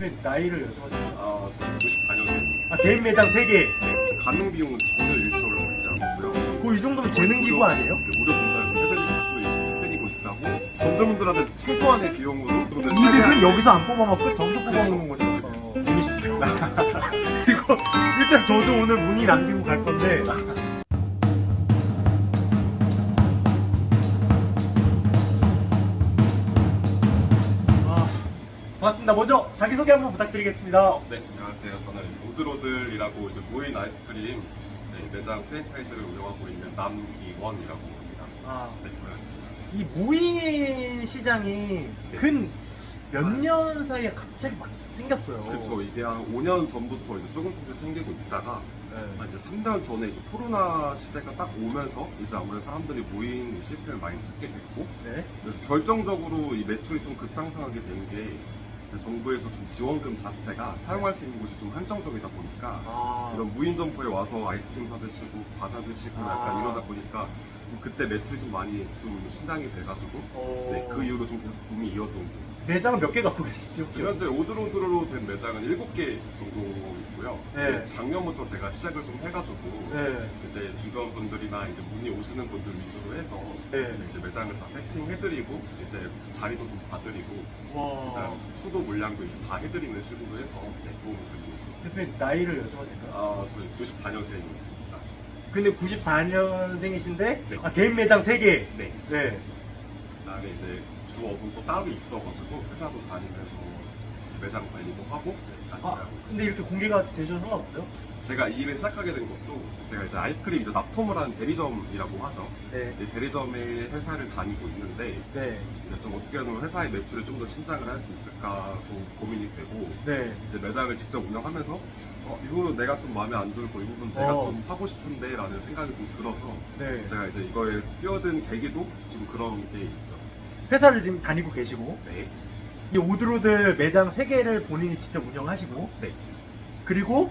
대표님 나이를 여쭤봐도? 아, 저는 94년생. 아, 개인 매장 3개. 가능 비용은 전혀 일조를 받지 않고요. 그이 정도면 재능 기부 아니에요? 무료 공사에서 해드리고, 해드리고 있다고. 점주분들한테 최소한의 비용으로. 이득은 여기서 안 뽑아먹고 저기서 뽑아먹는 거죠. 어, 주세요. 이거 일단 저도 오늘 문의 남기고 갈 건데. 반갑습니다. 먼저 자기소개 한번 부탁드리겠습니다. 네, 안녕하세요. 저는 로드로들이라고 이제 무인 아이스크림 네, 매장 프랜차이즈를 운영하고 있는 남이원이라고 합니다. 아, 네, 반갑습니다. 이 무인 시장이 근 몇 년 사이에 갑자기 막 생겼어요. 그쵸. 이게 한 5년 전부터 이제 조금 조금씩 생기고 있다가 아, 이제 3년 전에 이제 코로나 시대가 딱 오면서 이제 아무래도 사람들이 모인 시스템을 많이 찾게 됐고 네. 그래서 결정적으로 이 매출이 좀 급상승하게 된 게 정부에서 좀 지원금 자체가 사용할 수 있는 곳이 좀 한정적이다 보니까 아, 이런 무인 점포에 와서 아이스크림 사 드시고 과자 드시고 약간 아. 이러다 보니까 그때 매출이 좀 많이 좀 신장이 돼가지고 어, 네, 그 이후로 좀 계속 붐이 이어져 온 거예요. 매장은 몇 개 갖고 계시죠? 현재 오드로드로 된 매장은 7개 정도 있고요. 네. 네, 작년부터 제가 시작을 좀 해가지고 네. 이제 주변 분들이나 이제 문의 오시는 분들 위주로 해서 네. 이제 매장을 다 세팅해드리고 이제 자리도 좀 봐드리고 와. 일단 초도 물량도 이제 다 해드리는 식으로 해서 네, 도움을 드리고 있습니다. 대표님 나이를 여쭤봐도 될까요? 아, 저희 94년생입니다. 근데 94년생이신데 네. 아, 개인 매장 3개. 네. 네. 그다음에 이제 주 업은 또 따로 있어가지고 회사도 다니면서 매장 관리도 하고 네, 같이 아, 하고 근데 이렇게 공개가 되셔서 상관없어요? 제가 이 일을 시작하게 된 것도 제가 이제 아이스크림 이제 납품을 한 대리점이라고 하죠. 네. 이 대리점의 회사를 다니고 있는데 네. 이제 좀 어떻게 하면 회사의 매출을 좀 더 신장을 할 수 있을까도 고민이 되고 네. 이제 매장을 직접 운영하면서 어, 이 부분 내가 좀 마음에 안 들고 이 부분 내가 어. 좀 하고 싶은데 라는 생각이 좀 들어서 네. 제가 이제 이거에 뛰어든 계기도 좀 그런 게 있죠. 회사를 지금 다니고 계시고 네. 이 오드로드 매장 3개를 본인이 직접 운영하시고 네. 그리고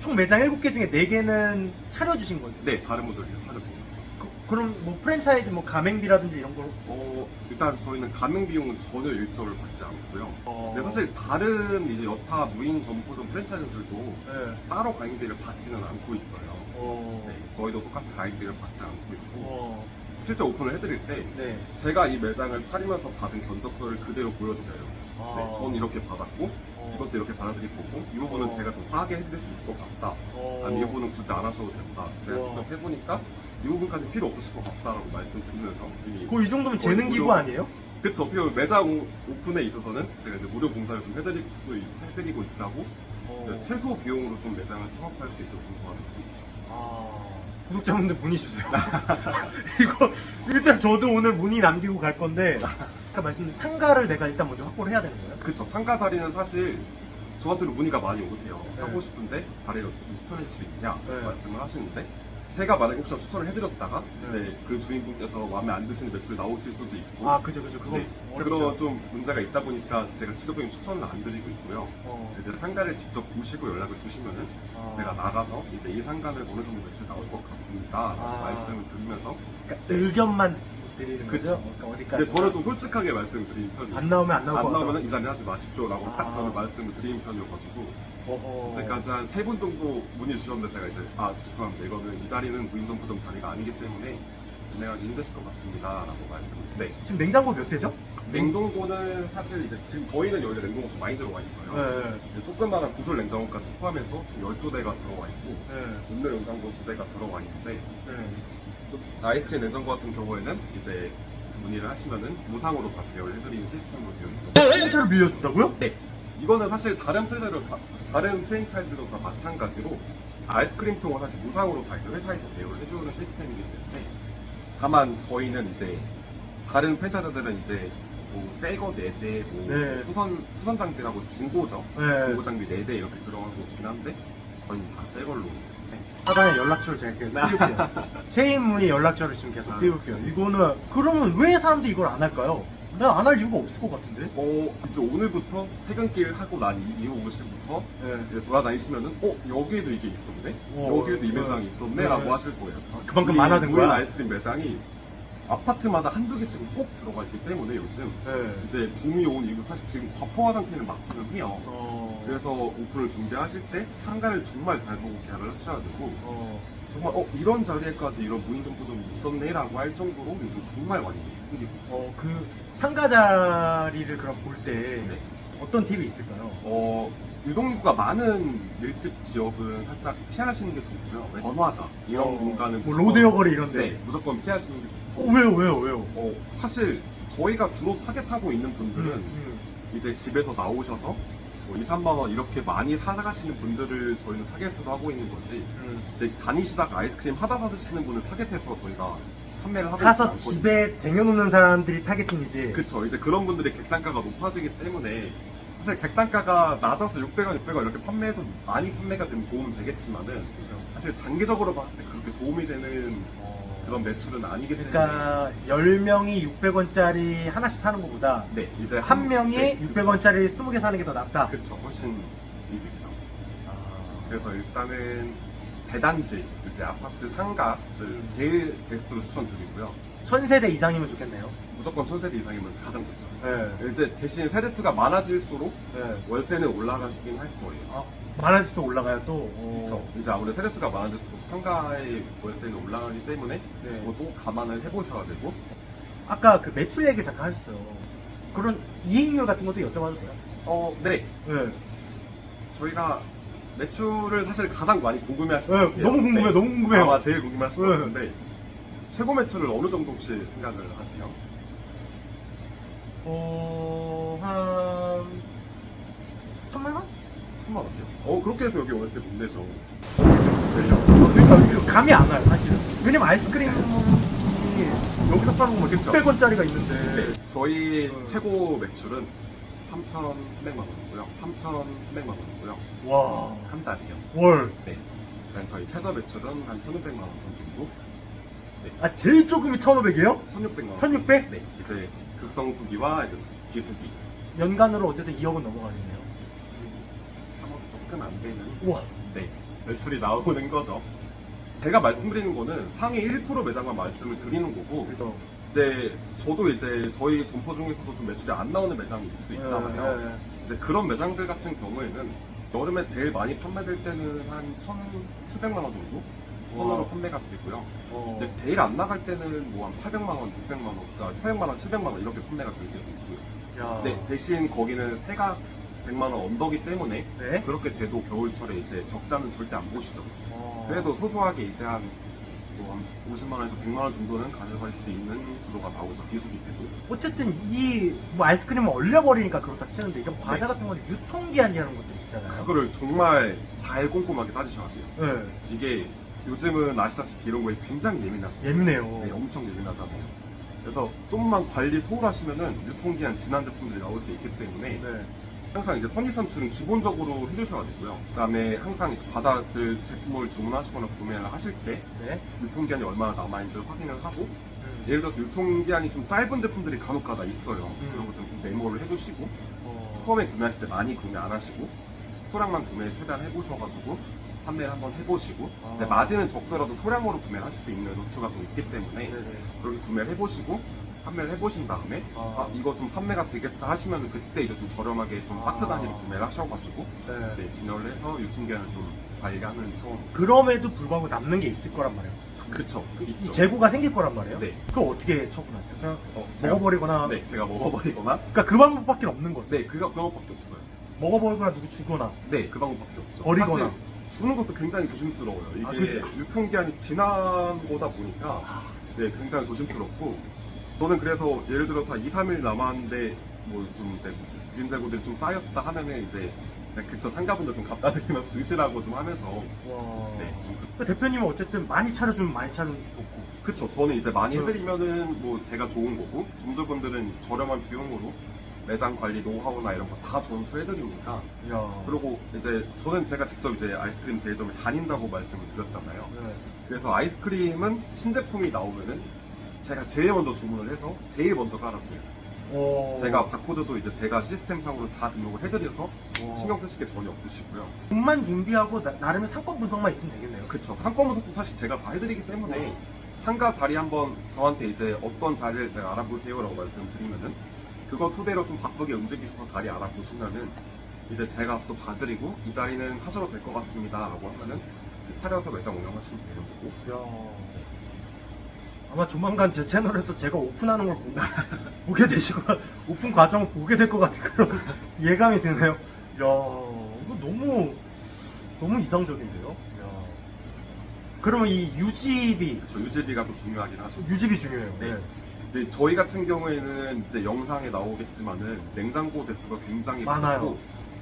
총 매장 7개 중에 4개는 차려주신 거죠? 네, 다른 분들 이제 사려드린 거죠. 그, 럼뭐 프랜차이즈 뭐 가맹비라든지 이런 거 어, 일단 저희는 가능 비용은 전혀 일조를 받지 않고요. 어... 근데 사실 다른 이제 여타 무인 점포점 프랜차이즈들도 네. 따로 가입비를 받지는 않고 있어요. 어... 네, 저희도 똑같이 가입비를 받지 않고 있고 어... 실제 오픈을 해드릴 때 네. 제가 이 매장을 차리면서 받은 견적서를 그대로 보여드려요. 아... 네, 전 이렇게 받았고 어... 이것도 이렇게 받아들일 거고 이 부분은 어. 제가 더 싸게 해드릴 수 있을 것 같다. 어... 아니 이 부분은 굳이 안 하셔도 된다. 제가 어. 직접 해보니까 이 부분까지 필요 없으실 것 같다라고 말씀드리면서 이미 그 이 정도면 재능 기부 무료- 아니에요? 그쵸 어떻게 보면 매장 오- 오픈에 있어서는 제가 이제 무료 봉사를 좀 해드릴 수 있- 해드리고 있다고 어... 최소 비용으로 좀 매장을 창업할 수 있도록 좀 도와드리고 있죠. 아... 구독자분들 문의 주세요. 이거 일단 저도 오늘 문의 남기고 갈 건데 아까 말씀드린 상가를 내가 일단 먼저 확보를 해야 되는 거예요? 그쵸 상가 자리는 사실 저한테도 문의가 많이 오세요. 네. 하고 싶은데 자리를 좀 추천해 줄 수 있냐 네. 말씀을 하시는데 제가 만약에 혹시 추천을 해드렸다가 네. 이제 그 주인분께서 마음에 안 드시는 매출이 나오실 수도 있고 아 그죠 그죠 그거 네. 어렵죠. 그런 좀 문제가 있다 보니까 제가 직접적인 추천을 안 드리고 있고요. 어... 이제 상가를 직접 보시고 연락을 주시면은 아... 제가 나가서 이제 이 상가는 어느 정도 매출 나올 것 같습니다. 라고 아. 말씀을 드리면서 그러니까 의견만 드리는 그쵸. 거죠? 그러니까 어디까지 근데 저는 좀 솔직하게 말씀드리는 편이에요. 안 나오면 안 나올 안것 나오면 이 자리 하지 마십시오라고 아. 딱 저는 말씀을 드리는 편이어가지고 어허... 그때까지 한 세 분 정도 문의 주셨는데 제가 이제 아 죄송합니다 이거는 이 자리는 무인점포점 자리가 아니기 때문에 진행하기 힘드실 것 같습니다 라고 말씀을 네 지금 냉장고 몇 대죠? 냉동고는 사실 이제 지금 저희는 여기 냉동고 좀 많이 들어와 있어요 네. 이제 조그마한 구슬 냉장고까지 포함해서 지금 12대가 들어와 있고 네. 온열 냉장고 2대가 들어와 있는데 네. 또 아이스크림 냉장고 같은 경우에는 이제 문의를 하시면은 무상으로 다 대여해드리는 시스템으로 되어 있어요 공짜로 빌려준다고요? 네. 이거는 사실 다른 프랜차이즈도 다, 다른 프랜차이즈도 다 마찬가지로 아이스크림 통은 사실 무상으로 다 이제 회사에서 대여를 해주는 시스템이기 때문에 다만 저희는 이제 다른 프랜차이즈들은 이제 뭐 새거 4대, 뭐 네. 수선, 수선 장비라고 중고죠. 네. 중고 장비 4대 이렇게 들어가고 있긴 한데 저희는 다 새 걸로. 사장의 연락처를 제가 계속 띄울게요. 최인문의 연락처를 지금 계속 아. 띄울게요. 이거는 그러면 왜 사람들이 이걸 안 할까요? 내가 안할 이유가 없을 것 같은데. 어, 이제 오늘부터 퇴근길 하고 난 이후부터 네. 이제 돌아다니시면은 어 여기에도 이게 있었네 어, 여기에도 이 네. 매장이 있었네라고 네. 하실 거예요 그만큼 많아진 거야. 아이스크림 매장이 아파트마다 한두 개씩은 꼭 들어가 있기 때문에 요즘 네. 이제 붐이 온 이후 사실 지금 과포화 상태는 맞기는 해요 어. 그래서 오픈을 준비하실 때 상가를 정말 잘 보고 계약을 하셔가지고 어, 정말 어 이런 자리에까지 이런 무인 점포점이 있었네라고 할 정도로 요즘 정말 많이 생기고 있어요. 어, 그 상가 자리를 그럼 볼 때 네. 어떤 팁이 있을까요? 어, 유동인구가 많은 밀집 지역은 살짝 피하시는 게 좋고요. 번화가 이런 어, 공간은 뭐 무조건- 로데오 거리 이런데. 네, 무조건 피하시는 게 어, 좋고 왜요, 왜요, 왜요? 어, 사실 저희가 주로 타겟하고 있는 분들은 음, 이제 집에서 나오셔서 뭐 2, 3만 원 이렇게 많이 사가시는 분들을 저희는 타겟으로 하고 있는 거지 음. 이제 다니시다가 아이스크림 하다 받으시는 분을 타겟해서 저희가 판매를 하고 가서 있지 않거든요. 집에 쟁여놓는 사람들이 타겟팅이지. 그쵸 이제 그런 분들의 객단가가 높아지기 때문에 사실 객단가가 낮아서 600원, 600원 이렇게 판매해도 많이 판매가 되면 도움은 되겠지만은 사실 장기적으로 봤을 때 그렇게 도움이 되는 어, 그런 매출은 아니기 때문에 그러니까 10명이 600원짜리 하나씩 사는 것보다 네 이제 한 명이 네, 600원짜리 20개 사는 게 더 낫다. 그쵸 훨씬 이득이죠 아, 그래서 일단은 대단지 이제 아파트 상가를 제일 베스트로 추천드리고요 천세대 이상이면 좋겠네요. 무조건 천세대 이상이면 가장 좋죠 네. 이제 대신 세대수가 많아질수록 네. 월세는 올라가시긴 할 거예요 아, 많아질수록 올라가요 또. 어. 그쵸. 이제 아무래도 세대수가 많아질수록 상가의 월세는 올라가기 때문에 네. 그것도 감안을 해보셔야 되고 아까 그 매출 얘기를 잠깐 하셨어요. 그런 이익률 같은 것도 여쭤봐도 돼요? 어, 네. 네. 저희가 매출을 사실 가장 많이 궁금해하시는 네, 것 같아요. 너무 궁금해요. 네. 너무 궁금해요. 아마 제일 궁금해하실 것 네. 같은데 최고 매출을 어느 정도 혹시 생각을 하세요? 어, 한 천만 원? 천만 원이요? 어, 그렇게 해서 여기 월세 못 내죠. 그러니까 이거 감이 안 와요, 사실은. 왜냐면 아이스크림이 여기서 파는 거 그쵸. 600원짜리가 있는데. 네. 저희 음. 최고 매출은 3,300만 원이고요. 3,300만 원이고요. 와, 한 달이요. 월. 네. 그다음 저희 최저 매출은 한 1,600만 원 정도. 아, 제일 조금이 1,500이에요? 1,600만 원. 1,600? 네. 이제 극성수기와 이제 비수기. 연간으로 어쨌든 2억은 넘어가겠네요. 3억 조금 안 되는 우와. 네, 매출이 나오는 거죠. 제가 말씀드리는 거는 상위 1% 매장만 말씀을 드리는 거고, 그죠. 이제 저도 이제 저희 점포 중에서도 좀 매출이 안 나오는 매장이 있을 수 있잖아요. 네, 네. 이제 그런 매장들 같은 경우에는 여름에 제일 많이 판매될 때는 한 1,700만 원 정도 선으로 와. 판매가 되고요. 어. 이제 제일 안 나갈 때는 뭐 한 800만 원, 600만 원, 그러니까 400만 원, 700만 원 이렇게 판매가 되게 되고요. 야. 네, 대신 거기는 세가 100만 원 언더기 때문에 네. 그렇게 돼도 겨울철에 이제 적자는 절대 안 보시죠. 어. 그래도 소소하게 이제 한, 뭐한 50만 원에서 100만 원 정도는 가져갈 수 있는 구조가 나오죠. 비수기 때도. 어쨌든 이 뭐 아이스크림은 얼려버리니까 그렇다 치는데 이런 과자 네. 같은 거는 유통기한이라는 것도 있잖아요. 그거를 정말 잘 꼼꼼하게 따지셔야 돼요. 네. 이게 요즘은 아시다시피 이런 거에 굉장히 예민하죠. 예민해요. 네, 엄청 예민하잖아요. 그래서 좀만 관리 소홀하시면은 유통기한 지난 제품들이 나올 수 있기 때문에 네. 항상 이제 선입선출은 기본적으로 해주셔야 되고요. 그다음에 항상 이제 과자들 제품을 주문하시거나 구매를 하실 때 네. 유통기한이 얼마나 남아있는지 확인을 하고 음. 예를 들어서 유통기한이 좀 짧은 제품들이 간혹가다 있어요. 음. 그런 것들 좀 메모를 해두시고 어. 처음에 구매하실 때 많이 구매 안 하시고 소량만 구매 최대한 해보셔가지고 판매를 한번 해보시고 아. 근데 마진은 적더라도 소량으로 구매를 하실 수 있는 루트가 좀 있기 때문에 네네. 그렇게 구매를 해보시고 판매를 해보신 다음에 아. 아, 이거 좀 판매가 되겠다 하시면 그때 이제 좀 저렴하게 좀 박스 아. 단위로 구매를 하셔가지고 네. 네, 진열을 해서 유통기한을 좀 관리하는 차원 그럼에도 불구하고 남는 게 있을 거란 말이에요. 그쵸 이 있죠 재고가 생길 거란 말이에요. 네. 그거 어떻게 처분하세요? 그냥 어, 제가- 먹어버리거나. 네 제가 먹어버리거나 그러니까 그 방법밖에 없는 거죠. 네 그거 그런 것밖에 없어요 먹어버리거나 누구 주거나. 네, 그 방법밖에 없죠. 버리거나. 사실 주는 것도 굉장히 조심스러워요. 이게 아? 유통기한이 지난 거다 보니까 네, 굉장히 조심스럽고 저는 그래서 예를 들어서 한 2, 3일 남았는데 뭐 좀 이제 부진 재고들이 좀 쌓였다 하면은 이제 그쵸 상가분들 좀 갖다 드리면서 드시라고 좀 하면서 와. 네, 좀 그- 그 대표님은 어쨌든 많이 차려주면 많이 차려주면 좋고. 그쵸. 저는 이제 많이 음. 해드리면은 뭐 제가 좋은 거고 점주분들은 저렴한 비용으로 매장 관리 노하우나 이런 거 다 전수해드리니까 야. 그리고 이제 저는 제가 직접 이제 아이스크림 대리점에 다닌다고 말씀을 드렸잖아요. 네. 그래서 아이스크림은 신제품이 나오면은 제가 제일 먼저 주문을 해서 제일 먼저 깔아줘요. 어. 제가 바코드도 이제 제가 시스템상으로 다 등록을 해드려서 어. 신경 쓰실 게 전혀 없으시고요. 돈만 준비하고 나, 나름의 상권 분석만 있으면 되겠네요. 그쵸. 상권 분석도 사실 제가 다 해드리기 때문에 상가 자리 한번 저한테 이제 어떤 자리를 제가 알아보세요라고 말씀드리면은 그거 토대로 좀 바쁘게 움직이셔서 자리 알아보시면은 이제 제가 또 봐드리고 이 자리는 하셔도 될 것 같습니다 라고 하면은 차려서 매장 운영하시면 되는 거고 야. 아마 조만간 제 채널에서 제가 오픈하는 걸 보고, 보게 되시고, 오픈 과정을 보게 될 것 같은 그런 예감이 드네요. 야, 이거 너무, 너무 이상적인데요? 야. 그러면 이 유지비, 저 유지비가 좀 중요하긴 하죠. 유지비 중요해요. 네. 이제 저희 같은 경우에는 이제 영상에 나오겠지만은 냉장고 대수가 굉장히 많아요. 많고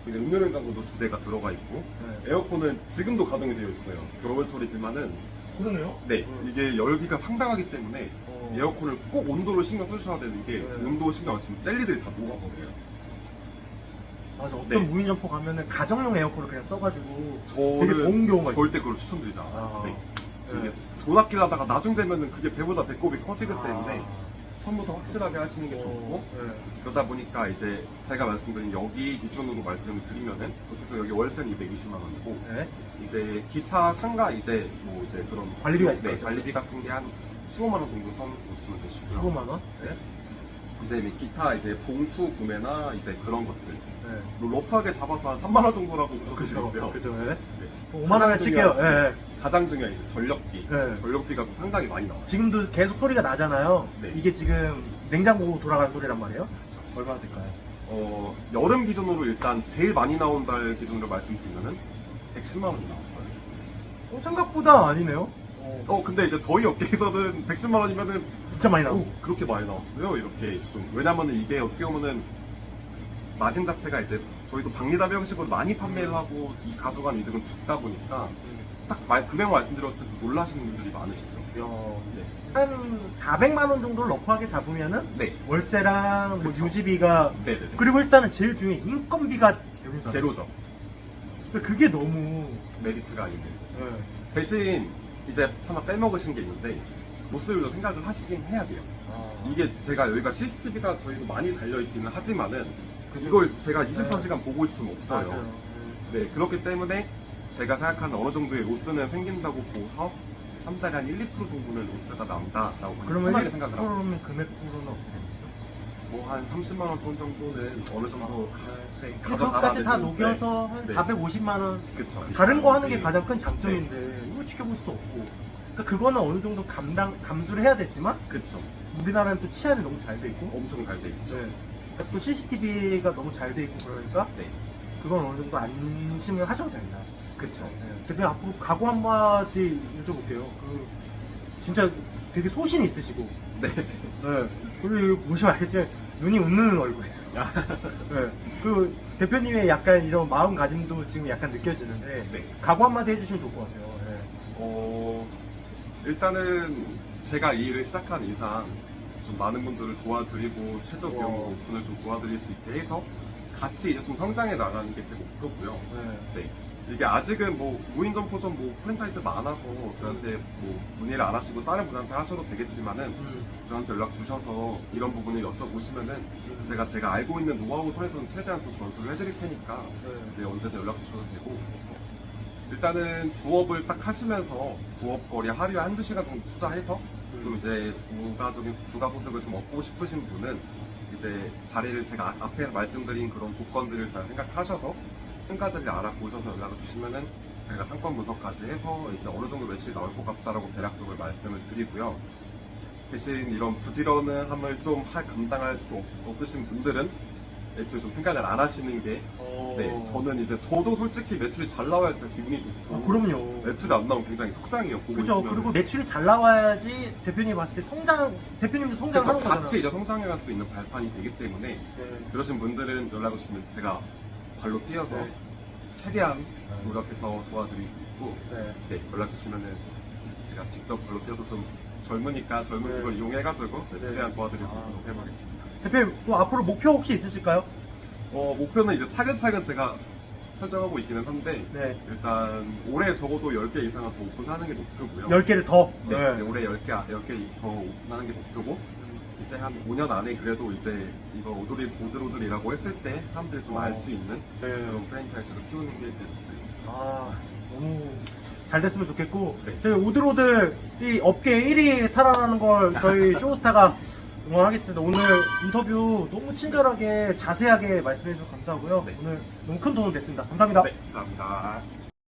이제 음료 냉장고도 두 대가 들어가 있고 네. 에어컨은 지금도 가동이 되어 있어요. 겨울철이지만은 그러네요. 네 음. 이게 열기가 상당하기 때문에 어. 에어컨을 꼭 온도를 신경 쓰셔야 되는 게 네. 온도 신경 안 쓰면 젤리들이 다 녹아버려요. 맞아. 어떤 네. 무인점포 가면은 가정용 에어컨을 그냥 써가지고 되게 더운 경우가 있어요. 절대 그걸 추천드리지 않아요. 아. 네. 네. 이게 돈 아끼려다가 나중 되면은 그게 배보다 배꼽이 커지기 때문에 아. 처음부터 확실하게 하시는 게 좋고 어, 네. 그러다 보니까 이제 제가 말씀드린 여기 기준으로 말씀을 드리면은 그래서 여기 월세는 220만 원이고 네. 이제 기타 상가 이제 뭐 이제 그런 관리비가 네, 있어요. 관리비 같은 게 한 15만 원 정도 선 보시면 되시고요. 15만 원? 네. 이제 뭐 기타 이제 봉투 구매나 이제 그런 것들 네. 뭐 러프하게 잡아서 한 3만 원 정도라고 그죠. 보시면 그죠. 네. 네. 5만 원에 칠게요. 예, 예. 가장 중요한 이제 전력비. 네. 전력비가 상당히 많이 나와요. 지금도 계속 소리가 나잖아요. 네. 이게 지금 냉장고 돌아가는 소리란 말이에요. 얼마나 될까요? 어, 여름 기준으로 일단 제일 많이 나온 달 기준으로 말씀드리면은 110만 원이 나왔어요. 어, 생각보다 아니네요. 어, 어, 근데 이제 저희 업계에서는 110만 원이면은 진짜 많이 나오고. 오, 그렇게 많이 나왔어요. 이렇게 좀 왜냐면은 이게 어떻게 보면은 마진 자체가 이제 저희도 박리담 형식으로 많이 판매를 하고 이 가져간 이득은 적다 보니까 딱 말, 금액 말씀드렸을 때 놀라시는 분들이 많으시죠. 야, 네. 한 400만 원 정도를 러프하게 잡으면은 네. 월세랑 뭐 그쵸. 유지비가 네네네. 그리고 일단은 제일 중요한 인건비가 제로잖아요. 제로죠. 그게 너무 메리트가 있는. 네. 대신 이제 하나 빼먹으신 게 있는데 모습도 생각을 하시긴 해야 돼요. 아, 이게 제가 여기가 CCTV가 저희도 많이 달려있기는 하지만은 그죠. 이걸 제가 24시간 보고 있을 수는 없어요. 맞아요. 네, 그렇기 때문에 제가 생각하는 어느 정도의 로스는 생긴다고 보서 한 달에 한 1, 2% 정도는 로스가 난다라고 편하게 생각을 하고 그러면 금액으로는 어떻게 되죠? 뭐한 30만 원 돈 정도는 어느 정도 네, 그것까지 다 녹여서 한 네. 450만 원 그쵸 다른 거 하는 게 네. 가장 큰 장점인데 이거 지켜볼 수도 없고 그러니까 그거는 어느 정도 감당 감수를 해야 되지만 그쵸 우리나라는 또 치안이 너무 잘 돼 있고 엄청 잘 돼 있죠 네. 또 CCTV가 너무 잘 돼 있고 그러니까 네 그건 어느 정도 안심을 하셔도 된다. 그쵸 네. 대표님 앞으로 각오 한마디 여쭤볼게요. 그 진짜 되게 소신이 있으시고 네 네. 그리고 보시면 알겠지만 눈이 웃는 얼굴이에요. 네. 그 대표님의 약간 이런 마음가짐도 지금 약간 느껴지는데 네. 각오 한마디 해주시면 좋을 것 같아요. 네. 어, 일단은 제가 이 일을 시작한 이상 좀 많은 분들을 도와드리고 최저 비용 와. 오픈을 좀 도와드릴 수 있게 해서 같이 이제 좀 성장해 나가는 게 제 목표고요. 네. 네. 이게 아직은 뭐 무인 점포점 뭐 프랜차이즈 많아서 저한테 뭐 문의를 안 하시고 다른 분한테 하셔도 되겠지만은 음. 저한테 연락 주셔서 이런 부분을 여쭤보시면은 제가 제가 알고 있는 노하우 선에서는 최대한 또 전수를 해드릴 테니까 네. 네, 언제든 연락 주셔도 되고 일단은 부업을 딱 하시면서 부업 거리 하루에 한두 시간 정도 투자해서 좀 이제 부가적인 부가 소득을 좀 얻고 싶으신 분은 이제 자리를 제가 아- 앞에 말씀드린 그런 조건들을 잘 생각하셔서 승가자리 알아보셔서 연락을 주시면은 제가 상권 분석까지 해서 이제 어느 정도 매출이 나올 것 같다라고 대략적으로 말씀을 드리고요. 대신 이런 부지런한 함을 좀 할 감당할 수 없, 없으신 분들은 애초에 좀 생각을 안 하시는 게 어... 네, 저는 이제 저도 솔직히 매출이 잘 나와야 제가 기분이 좋고 어, 그럼요. 매출이 안 나오면 굉장히 속상해요. 그죠. 있으면. 그리고 매출이 잘 나와야지 대표님 봤을 때 성장, 대표님도 성장하는 거잖아요. 같이 이제 성장해갈 수 있는 발판이 되기 때문에 네. 그러신 분들은 연락을 주시면 제가 발로 뛰어서 네. 최대한 노력해서 도와드리고 있고 네. 네, 연락 주시면은 제가 직접 발로 뛰어서 좀 젊으니까 젊은 네. 걸 이용해가지고 네, 네. 최대한 도와드릴 수 아. 있도록 해보겠습니다. 대표님, 또 앞으로 목표 혹시 있으실까요? 어, 목표는 이제 차근차근 제가 설정하고 있기는 한데 네. 일단 올해 적어도 10개 이상은 더 오픈하는 게 목표고요. 10개를 더. 네, 네. 네, 올해 10개, 10개 더 오픈하는 게 목표고 이제 한 5년 안에 그래도 이제 이거 오드리 보드로들이라고 했을 때 사람들이 좀 알 수 있는 네. 그런 프랜차이즈로 키우는 게제 목표입니다. 아, 너무 잘 됐으면 좋겠고, 네. 저희 오드로드 이 업계 1위 탈환하는 걸 저희 쇼스타가 응원하겠습니다. 오늘 인터뷰 너무 친절하게 자세하게 말씀해 주셔서 감사하고요. 네. 오늘 너무 큰 도움 됐습니다. 감사합니다. 네, 감사합니다.